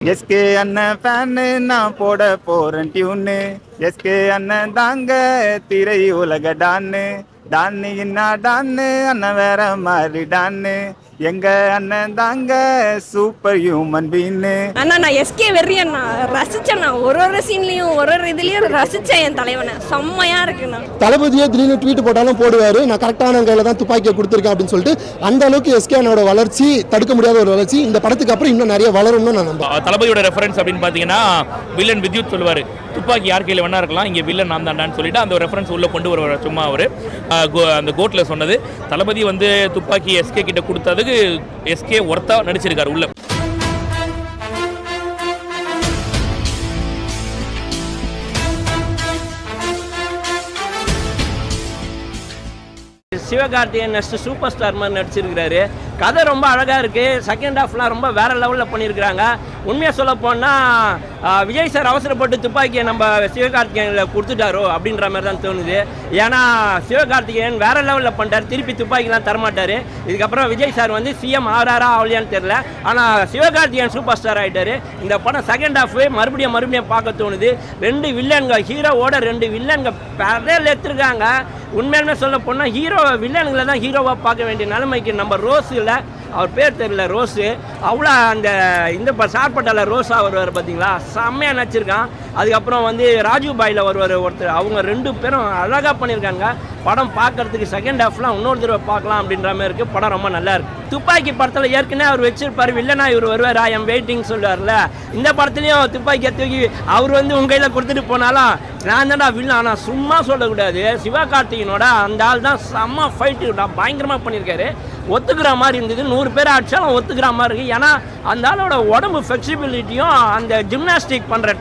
SK அண்ணன் fan நான் போட போறேன் டியூனு. எஸ்கே அண்ணன் தாங்க திரை உலக டான்னு. டான்னு என்ன டான்னு அண்ணன் வேற மாதிரி டான்னு. எங்க அண்ணன் தாங்க சூப்பர் ஹியூமன் பீன்னு அண்ணா நான் எஸ்கே வெறியண்ணா ரசிச்சேண்ணா. ஒரு ஒரு சீன்லயும் ஒரு ஒரு இதுலயும் ரசிச்சேன் என் தலைவனை. செம்மையா இருக்குண்ணா. தளபதியே திடீர்னு ட்வீட் போட்டாலும் போடுவார். நான் கரெக்டான கையில் தான் துப்பாக்கியை கொடுத்துருக்கேன் அப்படின்னு சொல்லிட்டு அந்த அளவுக்கு எஸ்கே அண்ணோட வளர்ச்சி தடுக்க முடியாத ஒரு வளர்ச்சி இந்த படத்துக்கு அப்புறம் இன்னும் நிறைய வளரும்னு நான் நம்புறேன். தளபதியோட ரெஃபரன்ஸ் அப்படின்னு பார்த்தீங்கன்னா வில்லன் வித்யுத் சொல்லுவார். துப்பாக்கி யார் கையில் வேணா இருக்கலாம். இங்கே வில்லன் நான் தாண்டான்னு சொல்லிட்டு அந்த ரெஃபரன்ஸ் உள்ள கொண்டு வருவார். சும்மா அவர் அந்த கோட்டில் சொன்னது. தளபதி வந்து துப்பாக்கி எஸ்கே கிட்ட கொடுத்ததுக்கு எஸ்கே ஒர்த்தா நடிச்சிருக்காரு உள்ள. சிவகார்த்திகேயன் நெக்ஸ்ட் சூப்பர் ஸ்டார் மாதிரி நடிச்சிருக்கிறாரு. கதை ரொம்ப அழகாக இருக்குது செகண்ட் ஹாஃப்லாம் ரொம்ப வேற லெவலில் பண்ணியிருக்கிறாங்க. உண்மையாக சொல்ல போனால் விஜய் சார் அவசரப்பட்டு துப்பாக்கியை நம்ம சிவகார்த்திகேயனில் கொடுத்துட்டாரோ அப்படின்ற மாதிரி தான் தோணுது. ஏன்னா சிவகார்த்திகேயன் வேறு லெவலில் பண்ணிட்டார். திருப்பி துப்பாக்கிலாம் தரமாட்டார். இதுக்கப்புறம் விஜய் சார் வந்து சிஎம் ஆறாரா ஆகலையான்னு தெரில ஆனால் சிவகார்த்திகேயன் சூப்பர் ஸ்டார் ஆகிட்டாரு இந்த படம் செகண்ட் ஹாஃப் மறுபடியும் மறுபடியும் பார்க்க தோணுது. ரெண்டு வில்லன்க ஹீரோவோட ரெண்டு வில்லன்க பரல் எடுத்துருக்காங்க. உண்மையாலுமே சொல்ல போனால் ஹீரோ வில்லனுங்களை தான் ஹீரோவாக பார்க்க வேண்டிய நிலைமைக்கு நம்ம ரோஸில் அவர் பேர் தெரியல ரோஸு. அவ்வளோ அந்த இந்த ப சார்பட்டால ரோஸா வருவார் பார்த்தீங்களா? செம்மையாக நடிச்சிருக்கான். அதுக்கப்புறம் வந்து ராஜீவ் பாயில் வருவார் ஒருத்தர். அவங்க ரெண்டு பேரும் அழகாக பண்ணியிருக்காங்க. படம் பார்க்கறதுக்கு செகண்ட் ஹாஃப்லாம் இன்னொரு தடவை பார்க்கலாம் அப்படின்ற மாதிரி இருக்குது படம் ரொம்ப நல்லா இருக்குது துப்பாக்கி படத்தில் ஏற்கனவே அவர் வச்சிருப்பார் வில்லனா இவர் வருவார் ஐ எம் வெயிட்டிங் சொல்லுவார்ல இந்த படத்துலையும் துப்பாக்கியை தூக்கி அவர் வந்து உங்கள் கையில் கொடுத்துட்டு போனாலும் நான் தான்டா வில்லன் ஆனால் சும்மா சொல்லக்கூடாது. சிவகார்த்திகனோட அந்த ஆள் தான் செம்ம ஃபைட்டு பயங்கரமாக பண்ணியிருக்காரு. ஒத்துக்கிற மாதிரி இருந்தது. நூறு பேர் அடிச்சாலும் ஒத்துக்கிற மாதிரி இருக்குது ஏன்னா அந்த ஆளோட உடம்பு ஃப்ளெக்சிபிலிட்டியும் அந்த ஜிம்னாஸ்டிக் பண்ணுற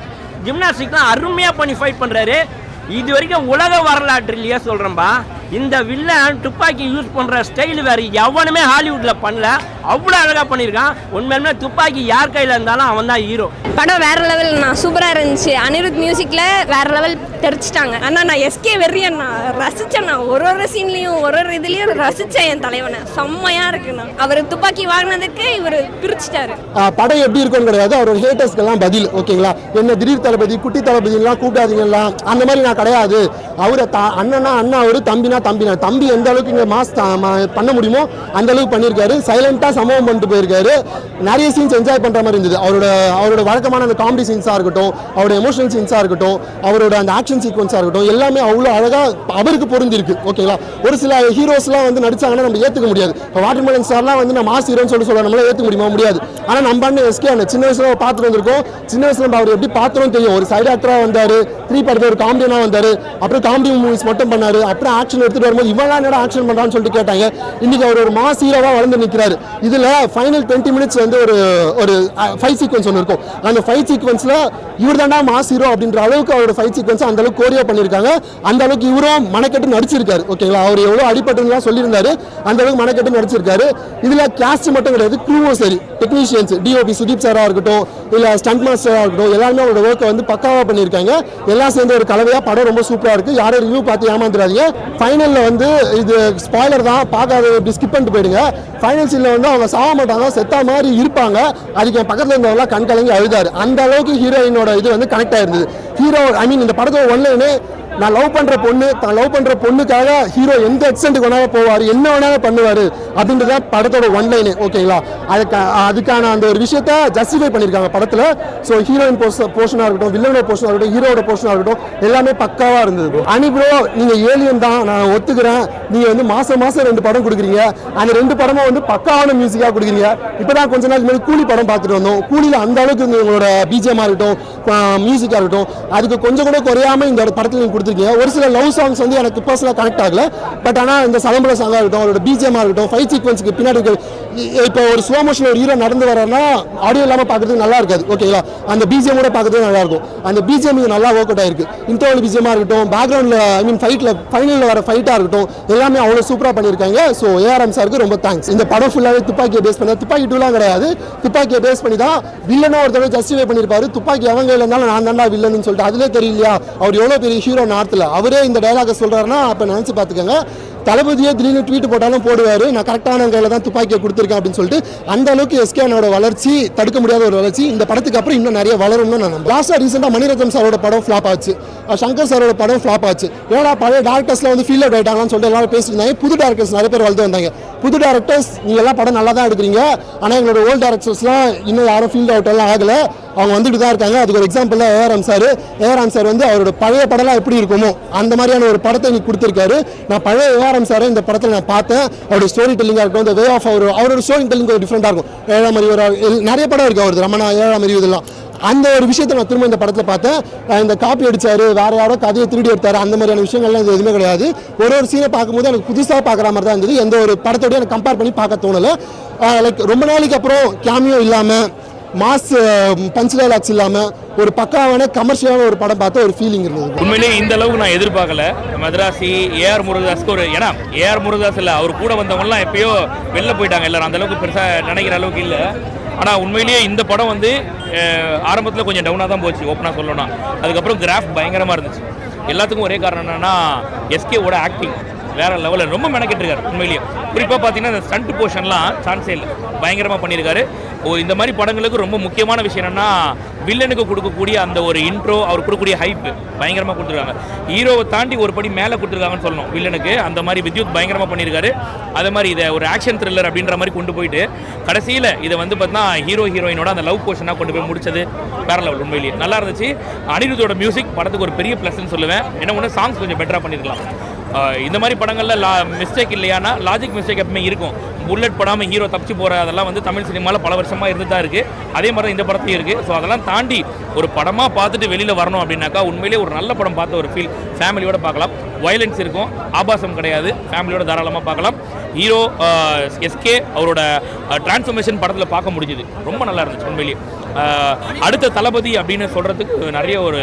ஜிம்னாஸ்டிக் தான் அருமையாக பண்ணி ஃபைட் பண்ணுறாரு இது வரைக்கும் உலக வரலாற்றுலையே சொல்கிறேன்பா இந்த வில்லன் துப்பாக்கி யூஸ் பண்ணுற ஸ்டைல் வேறு எவனுமே ஹாலிவுட்டில் பண்ணல. அவ்வளோ அழகாக பண்ணியிருக்கான். உண்மையுமே துப்பாக்கி யார் கையில் இருந்தாலும் அவன் தான் ஹீரோ படம் வேற லெவல்ண்ணா சூப்பரா இருந்துச்சு. அனிருத் மியூசிக்ல வேற லெவல் தெரிச்சிட்டாங்க. அண்ணா நான் எஸ்கே வெறியண்ணா ரசிச்சேண்ணா ஒரு ஒரு சீன்லயும் ஒரு ஒரு இதுலயும் ரசிச்சேன் என் தலைவனை. செம்மையா இருக்குண்ணா அவர் துப்பாக்கி வாங்கினதுக்கு இவர் பிரிச்சுட்டாரு. படம் எப்படி இருக்கும்னு கிடையாது. அவரோட ஹேட்டர்ஸ்க்கெல்லாம் பதில் ஓகேங்களா? என்ன திடீர் தளபதி குட்டி தளபதிலாம் கூப்பிடாதீங்கலாம் அந்த மாதிரி நான் கிடையாது. அவரை த அண்ணனா அண்ணா அவரு தம்பினா தான் தம்பி எந்த அளவுக்கு இங்கே மாஸ் பண்ண முடியுமோ அந்த அளவுக்கு பண்ணியிருக்காரு. சைலண்டாக சம்பவம் பண்ணிட்டு போயிருக்காரு. நிறைய சீன்ஸ் என்ஜாய் பண்ணுற மாதிரி இருந்தது. அவரோட அவரோட வழக்கமான அந்த காமெடி சீன்ஸாக இருக்கட்டும் அவரோட எமோஷனல் சீன்ஸாக இருக்கட்டும் அவரோட அந்த ஆக்ஷன் சீக்வன்ஸாக இருக்கட்டும் எல்லாமே அவ்வளோ அழகாக அவருக்கு பொருந்திருக்கு. ஓகேங்களா ஒரு சில ஹீரோஸ்லாம் வந்து நடிச்சாங்கன்னா நம்ம ஏற்றுக்க முடியாது. இப்போ வாட்டர்மெலன் ஸ்டார்லாம் வந்து நான் மாஸ் ஹீரோன்னு சொல்லி சொல்ல நம்மளால ஏற்றுக்க முடியுமா? முடியாது. ஆனால் நம்ம அண்ணன் எஸ்கே அண்ணன் சின்ன வயசுல பார்த்துட்டு வந்திருக்கோம். சின்ன வயசுல நம்ம அவர் எப்படி பார்த்தோம் தெரியும். ஒரு சைடு ஆக்டராக வந்தார் த்ரீ படத்தில் ஒரு காமெடியனாக வந்தார். அப்புறம் காமெடி மூவிஸ் மட்டும் பண்ணார். அப்புறம் ஆக்ஷன் எடுத்துட்டு வரும்போது இவெல்லாம் என்னடா ஆக்ஷன் பண்ணுறான்னு சொல்லிட்டு கேட்டாங்க. இன்னைக்கு அவர் ஒரு மாஸ் ஹீரோவாக வளர்ந்து நிற்கிறாரு இதில் ஃபைனல் டுவெண்ட்டி மினிட்ஸ் வந்து ஒரு ஒரு ஃபைவ் சீக்வன்ஸ் ஒன்று இருக்கும். அந்த ஃபைவ் சீக்வன்ஸில் இவர் தாண்டா மாஸ் ஹீரோ அப்படின்ற அளவுக்கு அவரோட ஃபைவ் சீக்வன்ஸ் அந்த அளவுக்கு கோரியா பண்ணியிருக்காங்க. அந்த அளவுக்கு இவரும் மனக்கெட்டு நடிச்சிருக்காரு. ஓகேங்களா அவர் எவ்வளோ அடிபட்டுலாம் சொல்லியிருந்தாரு. அந்த அளவுக்கு மனக்கெட்டு நடிச்சிருக்காரு. இதில் கேஸ்ட் மட்டும் கிடையாது க்ரூவும் சரி. டெக்னீஷியன்ஸ் டிஓபி சுதீப் சாராக இருக்கட்டும் இல்லை ஸ்டண்ட் மாஸ்டராக இருக்கட்டும் எல்லாருமே அவரோட ஒர்க்கை வந்து பக்காவாக பண்ணியிருக்காங்க. எல்லாம் சேர்ந்து ஒரு கலவையாக படம் ரொம்ப சூப்பராக இருக்குது யாரும் ரிவ்யூ பார்த்து ஏமாந்துடாதீங்க ஃபைனலில் வந்து இது ஸ்பாய்லர் தான் பார்க்காத இப்படி ஸ்கிப் பண்ணிட்டு போயிடுங்க. ஃபைனல் சீனில் வந்து அவங்க சாக மாட்டாங்க செத்தா மாதிரி இருப்பாங்க. அதுக்கு என் பக்கத்தில் இருந்தவங்களாம் கண் கலங்கி அழுதாரு. அந்த அளவுக்கு ஹீரோயினோட இது வந்து கனெக்ட் ஆயிருந்தது. ஹீரோ ஐ மீன் இந்த படத்தோட ஒன்லைனே நான் லவ் பண்ற பொண்ணு தான் லவ் பண்ற பொண்ணுக்காக ஹீரோ எந்த எக்ஸ்டென்ட்டுக்கு வேணாலும் போவார் என்ன வேணாலும் பண்ணுவார் அப்படின்றது தான் படத்தோட ஒன்லைனு ஓகேங்களா அதுக்கு அதுக்கான அந்த ஒரு விஷயத்த ஜஸ்டிஃபை பண்ணியிருக்காங்க படத்தில். ஸோ ஹீரோயின் போர்ஷனாக இருக்கட்டும் வில்லனோட போர்ஷனாக இருக்கட்டும் ஹீரோட போர்ஷனாக இருக்கட்டும் எல்லாமே பக்காவாக இருந்தது அனி ப்ரோ நீங்கள் ஏலியன் தான் நான் ஒத்துக்கிறேன். நீங்கள் வந்து மாதம் மாதம் ரெண்டு படம் கொடுக்குறீங்க. அந்த ரெண்டு படமும் வந்து பக்காவான மியூசிக்காக கொடுக்குறீங்க. இப்போ தான் கொஞ்ச நாள் முன்னாடி கூலி படம் பார்த்துட்டு வந்தோம். கூலியில் அந்த அளவுக்கு உங்களோட பிஜிஎம்மாக இருக்கட்டும் மியூசிக்காக இருக்கட்டும் அதுக்கு கொஞ்சம் கூட குறையாம இந்த படத்தில் நீங்கள் கொடுத்துருக்கீங்க ஒரு சில லவ் சாங்ஸ் வந்து எனக்கு பர்சனலாக கனெக்ட் ஆகல. பட் ஆனால் இந்த சலம்பர சாங்காக இருக்கட்டும் அவரோட பிஜிஎம்மாக இருக்கட்டும் ஃபைட் சீக்வன்ஸுக்கு பின்னாடி இப்போ ஒரு ஸ்லோ மோஷனில் ஒரு ஹீரோ நடந்து வரனா ஆடியோ இல்லாமல் பார்க்குறதுக்கு நல்லா இருக்காது. ஓகேங்களா அந்த பிஜிஎம் கூட பார்க்கறதுக்கு நல்லா இருக்கும். அந்த பிஜிஎம் இங்கே நல்லா ஒர்க் அவுட் ஆயிருக்கு. இன்டர்வல் பிஜிஎம்மாக இருக்கட்டும் பேக்ரவுண்டில் ஐ மீன் ஃபைட்டில் ஃபைனலில் வர ஃபைட்டாக இருக்கட்டும் எல்லாமே அவ்வளோ சூப்பராக பண்ணியிருக்காங்க. ஸோ ஏஆர்எம் சாருக்கு ரொம்ப தேங்க்ஸ் இந்த படம் ஃபுல்லாகவே துப்பாக்கியை பேஸ் பண்ண துப்பாக்கி டூலாம் கிடையாது. துப்பாக்கியை பேஸ் பண்ணி தான் வில்லனாக ஒரு தடவை ஜஸ்டிஃபை பண்ணியிருப்பாரு. துப்பாக்கி அவங்க இல்லைனாலும் நான் தான்டா வில்லன்னு சொல்லிட்டு அதிலே தெரியலையா? அவர் எவ்வளோ பெரிய ஹீரோ நார்த்தில் அவரே இந்த டைலாக சொல்கிறாருன்னா அப்போ நினச்சி பார்த்துக்கோங்க. தளபதியே திடீர்னு ட்வீட் போட்டாலும் போடுவார். நான் கரெக்டான கையில் தான் துப்பாக்கியை கொடுத்துருக்கேன் அப்படின்னு சொல்லிட்டு அந்த அளவுக்கு எஸ்கே வளர்ச்சி தடுக்க முடியாத ஒரு வளர்ச்சி இந்த படத்துக்கு அப்புறம் இன்னும் நிறைய வளரும்னு நான் நம்புறேன். லாஸ்ட்டாக ரீசெண்டாக மணிரத்னம் சாரோட படம் ஃப்ளாப் ஆச்சு. சங்கர் சாரோட படம் ஃப்ளாப் ஆச்சு. ஏன்னா பழைய டேரக்டர்ஸ்லாம் வந்து ஃபீல் அவுட் ஆயிட்டாங்கன்னு சொல்லிட்டு எல்லாரும் பேசிட்டு இருந்தாங்க புது டேரக்டர்ஸ் நிறைய பேர் வளர்ந்து வந்தாங்க. புது டேரக்டர்ஸ் நீங்கள் எல்லாம் படம் நல்லா தான் எடுக்கிறீங்க. ஆனால் எங்களோட ஓல்டு டேரக்டர்ஸ்லாம் இன்னும் யாரும் ஃபீல்ட் அவுட் எல்லாம் ஆகலை. அவங்க வந்துட்டு தான் இருக்காங்க. அதுக்கு ஒரு எக்ஸாம்பிள் தான் ஏஆர்எம் சார் ஏஆர்எம் சார் வந்து அவரோட பழைய படம்லாம் எப்படி இருக்குமோ அந்த மாதிரியான ஒரு படத்தை எனக்கு கொடுத்துருக்காரு. நான் பழைய ஏஆர்எம் சாரை இந்த படத்தில் நான் பார்த்தேன். அவரோட ஸ்டோரி டெல்லிங்காக இருக்கட்டும் இந்த வே ஆஃப் அவர் அவரோட ஸ்டோரி டெல்லிங் ஒரு டிஃப்ரெண்டாக இருக்கும். ஏழாம் மாதிரி நிறைய படம் இருக்கு அவரது. ரமணா ஏழாம் மாதிரி இதெல்லாம். அந்த ஒரு விஷயத்தை நான் திரும்ப இந்த படத்தில் பார்த்தேன். இந்த காப்பி அடிச்சாரு வேறு யாரோ கதையை திருடி எடுத்தார் அந்த மாதிரியான விஷயங்கள்லாம் இது எதுவுமே கிடையாது. ஒரு ஒரு சீனை பார்க்கும்போது எனக்கு புதுசாக பார்க்குற மாதிரி தான் இருந்தது. எந்த ஒரு படத்தோடய எனக்கு கம்பேர் பண்ணி பார்க்க தோணலை. லைக் ரொம்ப நாளைக்கு அப்புறம் கேமியோ இல்லாமல் மாஸ் பஞ்ச் டைலாக்ஸ் இல்லாமல் ஒரு பக்காவான கமர்ஷியலான ஒரு படம் பார்த்த ஒரு ஃபீலிங் இருந்தது. உண்மையிலேயே இந்த அளவுக்கு நான் எதிர்பார்க்கல. மதராசி ஏஆர் முருகதாஸ்க்கு ஒரு ஏன்னா ஏஆர் முருகதாஸ் இல்லை அவர் கூட வந்தவங்கலாம் எப்பயோ வெளில போயிட்டாங்க எல்லாரும். அந்த அளவுக்கு பெருசாக நினைக்கிற அளவுக்கு இல்லை. ஆனால் உண்மையிலேயே இந்த படம் வந்து ஆரம்பத்தில் கொஞ்சம் டவுனாக தான் போச்சு ஓப்பனாக சொல்லணும்னா. அதுக்கப்புறம் கிராஃப் பயங்கரமாக இருந்துச்சு. எல்லாத்துக்கும் ஒரே காரணம் என்னென்னா எஸ்கேவோட ஆக்டிங் வேற லெவலில் ரொம்ப மெனக்கிட்டு இருக்காரு உண்மையிலேயே. குறிப்பாக பார்த்தீங்கன்னா இந்த ஸ்டண்ட் போர்ஷன்லாம் சான்ஸே இல்லை. பயங்கரமாக பண்ணியிருக்காரு. ஓ இந்த மாதிரி படங்களுக்கு ரொம்ப முக்கியமான விஷயம் என்னன்னா வில்லனுக்கு கொடுக்கக்கூடிய அந்த ஒரு இன்ட்ரோ அவர் கொடுக்கக்கூடிய ஹைப் பயங்கரமாக கொடுத்துருக்காங்க. ஹீரோவை தாண்டி ஒரு படி மேலே கொடுத்துருக்காங்கன்னு சொல்லணும் வில்லனுக்கு அந்த மாதிரி வித்யுத் பயங்கரமாக பண்ணியிருக்காரு. அதே மாதிரி இதை ஒரு ஆக்ஷன் த்ரில்லர் அப்படின்ற மாதிரி கொண்டு போயிட்டு கடைசியில் இதை வந்து பார்த்தீங்கன்னா ஹீரோ ஹீரோயினோட அந்த லவ் போர்ஷனாக கொண்டு போய் முடிச்சது வேற லெவல் உண்மையிலேயே. நல்லா இருந்துச்சு. அனிருத்தோட மியூசிக் படத்துக்கு ஒரு பெரிய ப்ளஸ்ன்னு சொல்லுவேன். என்ன ஒன்று சாங்ஸ் கொஞ்சம் பெட்டராக பண்ணியிருக்கலாம் இந்த மாதிரி படங்கள்ல லா மிஸ்டேக் இல்லையானா லாஜிக் மிஸ்டேக் எப்பவுமே இருக்கும். புல்லட் படாமல் ஹீரோ தப்பிச்சு போகிற அதெல்லாம் வந்து தமிழ் சினிமாவில் பல வருஷமாக இருந்து தான் இருக்குது அதே மாதிரி தான் இந்த படத்தையும் இருக்குது ஸோ அதெல்லாம் தாண்டி ஒரு படமாக பார்த்துட்டு வெளியில் வரணும் அப்படின்னாக்கா உண்மையிலேயே ஒரு நல்ல படம் பார்த்த ஒரு ஃபீல் ஃபேமிலியோட பார்க்கலாம். வயலன்ஸ் இருக்கும். ஆபாசம் கிடையாது. ஃபேமிலியோட தாராளமாக பார்க்கலாம். ஹீரோ எஸ்கே அவரோட டிரான்ஸ்ஃபர்மேஷன் படத்தில் பார்க்க முடிஞ்சுது. ரொம்ப நல்லா இருந்துச்சு உண்மையிலேயே. அடுத்த தளபதி அப்படின்னு சொல்கிறதுக்கு நிறைய ஒரு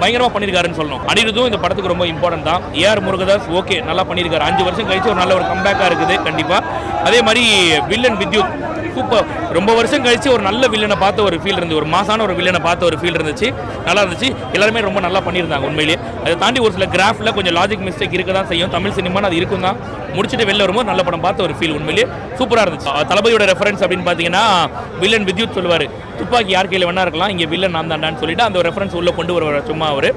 பயங்கரமாக பண்ணியிருக்காருன்னு சொல்லணும். அனிருதும் இந்த படத்துக்கு ரொம்ப இம்பார்ட்டன்ட் தான். ஏஆர் முருகதாஸ் ஓகே நல்லா பண்ணியிருக்காரு. அஞ்சு வருஷம் கழிச்சு ஒரு நல்ல ஒரு கம்பேக்காக இருக்குது. கண்டிப்பாக அதே மாதிரி வில்லன் வித்யுத். சூப்பர். ரொம்ப வருஷம் கழிச்சு ஒரு நல்ல வில்லனை பார்த்த ஒரு ஃபீல் இருந்து ஒரு மாசான ஒரு வில்லனை பார்த்த ஒரு ஃபீல் இருந்துச்சு. நல்லா இருந்துச்சு. எல்லாருமே ரொம்ப நல்லா பண்ணியிருந்தாங்க உண்மையிலேயே. அதை தாண்டி ஒரு சில கிராஃபில் கொஞ்சம் லாஜிக் மிஸ்டேக் இருக்க தான் செய்யும். தமிழ் சினிமான்னு அது இருக்கும் தான். முடிச்சுட்டு வெளில வரும்போது நல்ல படம் பார்த்த ஒரு ஃபீல் உண்மையிலேயே. சூப்பராக இருந்துச்சு. தளபதியோட ரெஃபரன்ஸ் அப்படின்னு பார்த்தீங்கன்னா வில்லன் வித்யுத் சொல்லுவார். துப்பாக்கி யார் கையில் வேணா இருக்கலாம். இங்கே வில்லன் நான் தாண்டான்னு சொல்லிட்டு அந்த ரெஃபரன்ஸ் உள்ளே கொண்டு வருவார் சும்மா அவர்.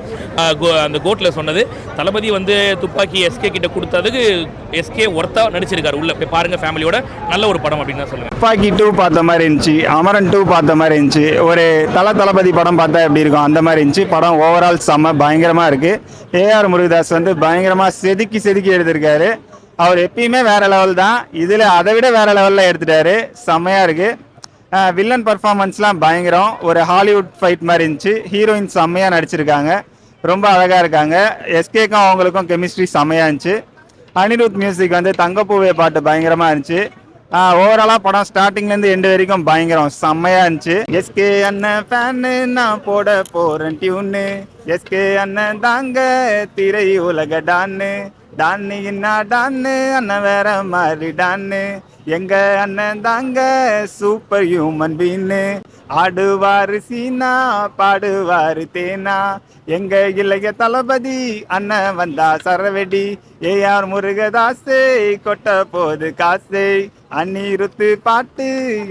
அந்த கோட்டில் சொன்னது. தளபதி வந்து துப்பாக்கி எஸ்கே கிட்ட கொடுத்ததுக்கு எஸ்கே ஒர்த்தா நடிச்சிருக்காரு உள்ள. போய் பாருங்க ஃபேமிலியோட நல்ல ஒரு படம் அப்படின்னு தான் சொல்லுவேன். துப்பாக்கி டூ பார்த்த மாதிரி இருந்துச்சு அமரன் டூ பார்த்த மாதிரி இருந்துச்சு. ஒரு தல தளபதி படம் பார்த்தா எப்படி இருக்கும்? அந்த மாதிரி இருந்துச்சு. படம் ஓவரால் செம்ம பயங்கரமாக இருக்குது ஏஆர் முருகதாஸ் வந்து பயங்கரமாக செதுக்கி செதுக்கி எடுத்திருக்காரு. அவர் எப்பயுமே வேற லெவல் தான். இதில் அதை விட வேற லெவலில் எடுத்துட்டாரு. செம்மையாக இருக்குது வில்லன் பர்ஃபார்மன்ஸ்லாம் பயங்கரம். ஒரு ஹாலிவுட் ஃபைட் மாதிரி இருந்துச்சு. ஹீரோயின் செம்மையாக நடிச்சிருக்காங்க. ரொம்ப அழகாக இருக்காங்க. எஸ்கேக்கும் அவங்களுக்கும் கெமிஸ்ட்ரி செம்மையாக இருந்துச்சு. அனிருத் மியூசிக் வந்து தங்கப்பூவே பாட்டு பயங்கரமாக இருந்துச்சு. ஓவராலாக படம் ஸ்டார்டிங்லேருந்து எண்டு வரைக்கும் பயங்கரம். செம்மையாக இருந்துச்சு. எஸ்கே அண்ணன் ஃபேனு நான் போட போகிறேன் டியூன்னு எஸ்கே அண்ணன் தாங்க திரை உலக டான்னு. டான்னு இன்னா டான்னு அண்ணன் வேற மாதிரி டான்னு எங்க அண்ணன் தாங்க சூப்பர் ஹியூமன் பீன்னு ஆடுவாரு சீனா பாடுவாரு தேனா. எங்க இளைய தளபதி அண்ணன் வந்தா சரவெடி. ஏஆர் முருகதாசே கொட்ட போது காசே. அந்நீருத்து பாட்டு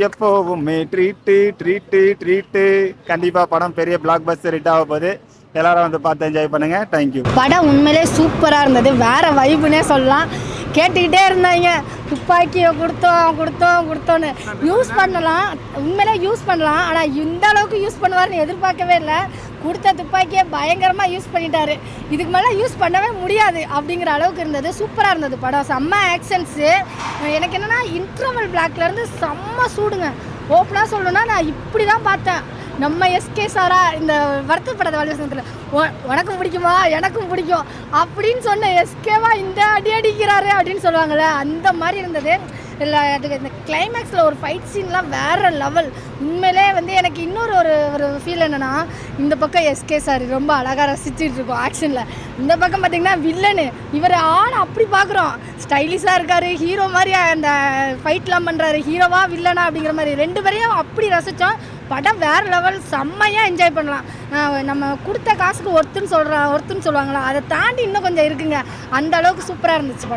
எப்போவுமே ட்ரீட்டு ட்ரீட்டு ட்ரீட்டு கண்டிப்பா படம் பெரிய பிளாக் பஸ்டர் ஹிட் ஆக போகுது. எல்லாரும் வந்து பார்த்து என்ஜாய் பண்ணுங்க. தேங்க்யூ படம் உண்மையிலே சூப்பராக இருந்தது. வேற வைப்புனே சொல்லலாம். கேட்டுக்கிட்டே இருந்தாங்க. துப்பாக்கியை கொடுத்தோம் கொடுத்தோம் கொடுத்தோன்னு யூஸ் பண்ணலாம். உண்மையிலே யூஸ் பண்ணலாம். ஆனால் இந்த அளவுக்கு யூஸ் பண்ணுவார்னு எதிர்பார்க்கவே இல்லை. கொடுத்த துப்பாக்கியை பயங்கரமாக யூஸ் பண்ணிட்டாரு. இதுக்கு மேலே யூஸ் பண்ணவே முடியாது அப்படிங்கிற அளவுக்கு இருந்தது. சூப்பராக இருந்தது படம். செம்ம ஆக்ஷன்ஸு எனக்கு என்னென்னா இன்ட்ரவல் பிளாக்லேருந்து செம்ம சூடுங்க. ஓப்பனாக சொல்லணும்னா நான் இப்படி தான் பார்த்தேன். நம்ம எஸ்கே சாரா இந்த வருத்தப்படாத வாழ்வசனத்தில் உனக்கும் பிடிக்குமா? எனக்கும் பிடிக்கும். அப்படின்னு சொன்ன எஸ்கேவா இந்த அடி அடிக்கிறாரு அப்படின்னு சொல்லுவாங்கள்ல அந்த மாதிரி இருந்தது. இல்லை அதுக்கு இந்த கிளைமேக்ஸில் ஒரு ஃபைட் சீன்லாம் வேற லெவல் உண்மையிலே வந்து எனக்கு இன்னொரு ஒரு ஒரு ஃபீல் என்னென்னா இந்த பக்கம் எஸ்கே சார் ரொம்ப அழகாக ரசிச்சுட்டு இருக்கோம் ஆக்ஷனில் இந்த பக்கம் பார்த்திங்கன்னா வில்லனு இவர் ஆள் அப்படி பார்க்குறோம் ஸ்டைலிஷாக இருக்கார் ஹீரோ மாதிரி அந்த ஃபைட்லாம் பண்ணுறாரு ஹீரோவா வில்லனா அப்படிங்கிற மாதிரி. ரெண்டு பேரையும் அப்படி ரசித்தோம் படம் வேறு லெவல் செம்மையாக என்ஜாய் பண்ணலாம். நம்ம கொடுத்த காசுக்கு ஒருத்துன்னு சொல்கிறா ஒருத்துன்னு சொல்லுவாங்களா? அதை தாண்டி இன்னும் கொஞ்சம் இருக்குங்க. அந்த அளவுக்கு சூப்பராக இருந்துச்சு படம்.